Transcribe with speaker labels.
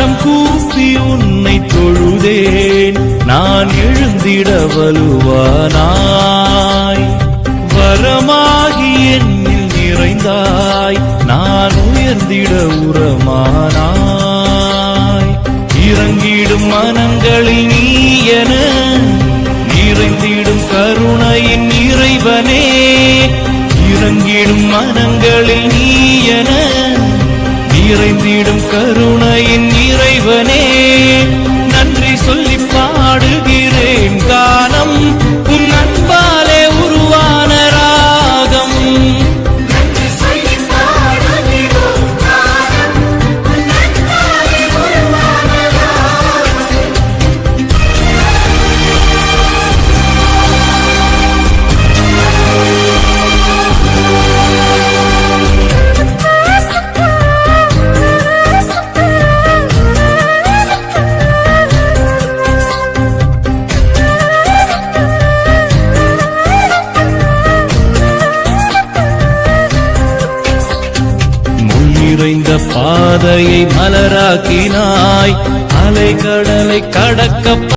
Speaker 1: கரம் கூப்பி உன்னை தொழுதேன். நான் எழுந்திட வலுவானாய் வரமாகி என்னில் நிறைந்தாய். நான் உயர்ந்திட உரமானாய். இறங்கிடும் மனங்களில் நீ என நிறைந்திடும் கருணையின் இறைவனே. இறங்கிடும் மனங்களில் நீ நிறைந்திடும் கருணையின் இறைவனே. நிறைந்த பாதையை மலராக்கினாய். கடலை கடக்க